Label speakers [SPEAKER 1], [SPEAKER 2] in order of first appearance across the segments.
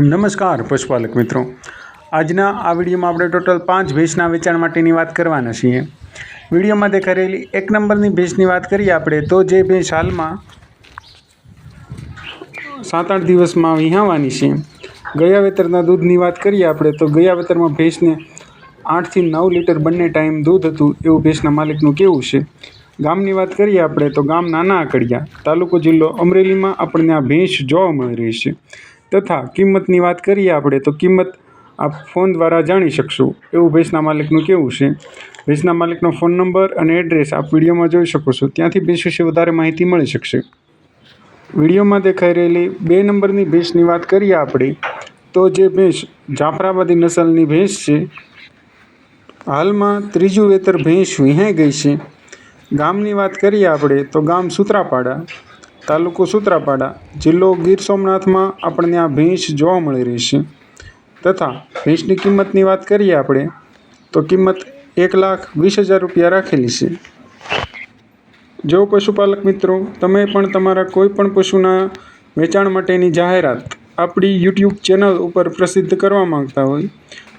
[SPEAKER 1] નમસ્કાર પશુપાલક મિત્રો. આજના આ વિડીયોમાં આપણે ટોટલ પાંચ ભેંસના વેચાણ માટેની વાત કરવાના છીએ. વિડીયોમાં દેખાઈ એક નંબરની ભેંસની વાત કરીએ આપણે, તો જે ભેંસ હાલમાં સાત આઠ દિવસમાં વિહાવાની છે. ગયા વેતરના દૂધની વાત કરીએ આપણે, તો ગયા વેતરમાં ભેંસને આઠથી નવ લીટર બંને ટાઈમ દૂધ હતું એવું ભેંસના માલિકનું કેવું છે. ગામની વાત કરીએ આપણે, તો ગામ નાના આકડિયા, તાલુકો જિલ્લો અમરેલીમાં આપણને આ ભેંસ જોવા મળી રહી છે. તથા કિંમતની વાત કરીએ આપણે, તો કિંમત આપ ફોન દ્વારા જાણી શકશો. એવું ભેંસના માલિકનું કેવું છે? ભેંસના માલિકનો ફોન નંબર અને એડ્રેસ આપ વિડીયોમાં જોઈ શકો છો. ત્યાંથી ભેંસ વિશે વધારે માહિતી મળી શકશે. વિડીયોમાં દેખાઈ રહેલી બે નંબરની ભેંસની વાત કરીએ આપણે, તો જે ભેંસ જાફરાબાદી નસલની ભેંસ છે, હાલમાં ત્રીજું વેતર ભેંસ વિહાઈ ગઈ છે. ગામની વાત કરીએ આપણે, તો ગામ સૂત્રાપાડા. તાલુકો સૂત્રાપાડા જિલ્લો ગીર સોમનાથમાં આપણને આ ભેંસ જોવા મળી રહી છે. તથા ભેંસની કિંમતની વાત કરીએ આપણે, તો કિંમત એક લાખ વીસ હજાર રૂપિયા રાખેલી છે. જો પશુપાલક મિત્રો, તમે પણ તમારા કોઈ પણ પશુના વેચાણ માટેની જાહેરાત આપણી યુટ્યુબ ચેનલ ઉપર પ્રસિદ્ધ કરવા માંગતા હોય,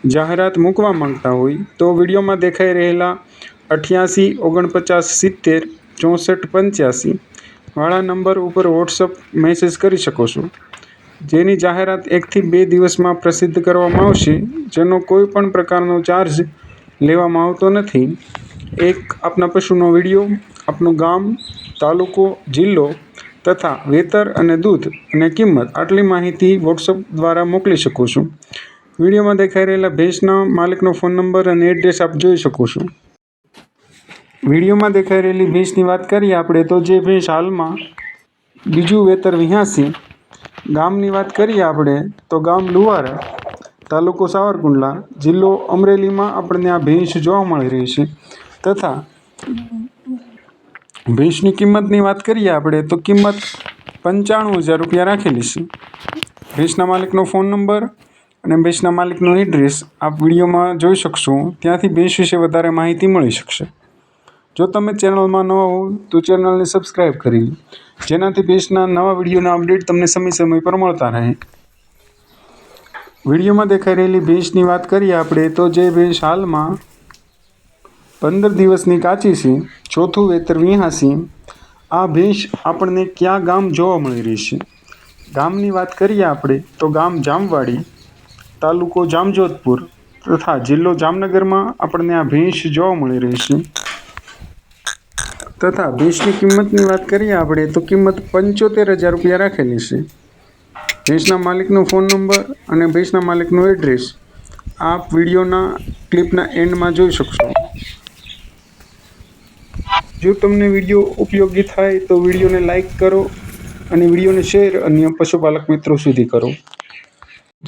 [SPEAKER 1] જાહેરાત મૂકવા માંગતા હોય, તો વિડીયોમાં દેખાઈ રહેલા અઠ્યાસી, ઓગણપચાસ, સિત્તેર, ચોસઠ, પંચ્યાસી વાળા નંબર ઉપર વોટ્સઅપ મેસેજ કરી શકો છો. જેની જાહેરાત એકથી બે દિવસમાં પ્રસિદ્ધ કરવામાં આવશે. જેનો કોઈ પણ પ્રકારનો ચાર્જ લેવામાં આવતો નથી. એક આપના પશુનો વીડિયો, આપનું ગામ, તાલુકો, જિલ્લો તથા વેતર અને દૂધ અને કિંમત આટલી માહિતી વોટ્સઅપ દ્વારા મોકલી શકો છો. વિડીયોમાં દેખાઈ રહેલા ભેંસના માલિકનો ફોન નંબર અને એડ્રેસ આપ જોઈ શકો છો. વિડીયોમાં દેખાઈ રહેલી ભેંસની વાત કરીએ, આપણે તો જે ભેંસ હાલમાં બીજું વેતર વિહાસી, ગામની વાત કરીએ આપણે, તો ગામ લુવારા, તાલુકો સાવરકુંડલા, જિલ્લો અમરેલીમાં આપણને આ ભેંસ જોવા મળી રહી છે. તથા, ભેંસની કિંમતની વાત કરીએ આપણે, તો કિંમત પંચાણું હજાર રૂપિયા રાખેલી છે. ભેંસના માલિકનો ફોન નંબર અને ભેંસના માલિકનો એડ્રેસ આપ વિડીયોમાં જોઈ શકશો. ત્યાંથી ભેંસ વિશે વધારે માહિતી મળી શકશે. જો તમે ચેનલમાં નવા હો તો ચેનલને સબસ્ક્રાઈબ કરી લો. જેનાથી ભેંસના નવા વિડીયોના અપડેટ તમને સમય સમય પર મળતા રહે. વિડીયોમાં દેખાઈ રહેલી ભેંસની વાત કરીએ આપણે, તો જે ભેંસ હાલમાં પંદર દિવસની કાચી છે, ચોથું વેતર વિહાસી આ ભેંસ આપણને ક્યાં ગામ જોવા મળી રહી છે? ગામની વાત કરીએ આપણે, તો ગામ જામવાડી, તાલુકો જામજોધપુર તથા જિલ્લો જામનગરમાં આપણને આ ભેંસ જોવા મળી રહી છે. તથા ભેંસની કિંમતની વાત કરીએ આપણે, તો કિંમત પંચોતેર હજાર રૂપિયા રાખેલી છે. ભેંસના માલિકનો ફોન નંબર અને ભેંસના માલિકનું એડ્રેસ આપ વિડીયોના ક્લિપના એન્ડમાં જોઈ શકશો. જો તમને વીડિયો ઉપયોગી થાય તો વિડીયોને લાઇક કરો અને વિડીયોને શેર અન્ય પશુપાલક મિત્રો સુધી કરો.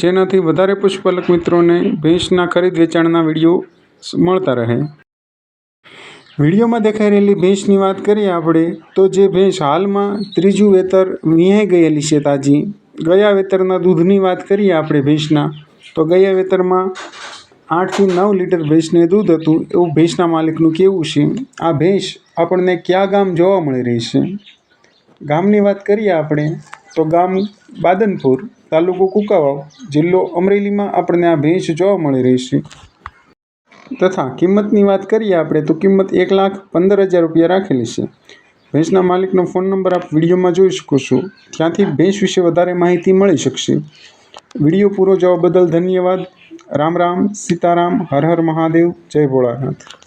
[SPEAKER 1] જેનાથી વધારે પશુપાલક મિત્રોને ભેંસના ખરીદ વેચાણના વીડિયો મળતા રહે. વિડીયોમાં દેખાઈ રહેલી ભેંસની વાત કરીએ આપણે, તો જે ભેંસ હાલમાં ત્રીજું વેતર વિહાઈ ગયેલી છે તાજી. ગયા વેતરના દૂધની વાત કરીએ આપણે ભેંસના, તો ગયા વેતરમાં આઠથી નવ લીટર ભેંસને દૂધ હતું, એવું ભેંસના માલિકનું કેવું છે. આ ભેંસ આપણને કયા ગામ જોવા મળી રહી છે? ગામની વાત કરીએ આપણે, તો ગામ બાદનપુર, તાલુકો કુકાવાવ, જિલ્લો અમરેલીમાં આપણને આ ભેંસ જોવા મળી રહી છે. તથા કિંમતની વાત કરીએ આપણે, તો કિંમત એક લાખ પંદર હજાર રૂપિયા રાખેલી છે. ભેંસના માલિકનો ફોન નંબર આપ વિડીયોમાં જોઈ શકો છો. ત્યાંથી ભેંસ વિશે વધારે માહિતી મળી શકશે. વીડિયો પૂરો જોવા બદલ ધન્યવાદ. રામ રામ, સીતારામ, હર હર મહાદેવ, જય ભોળાનાથ.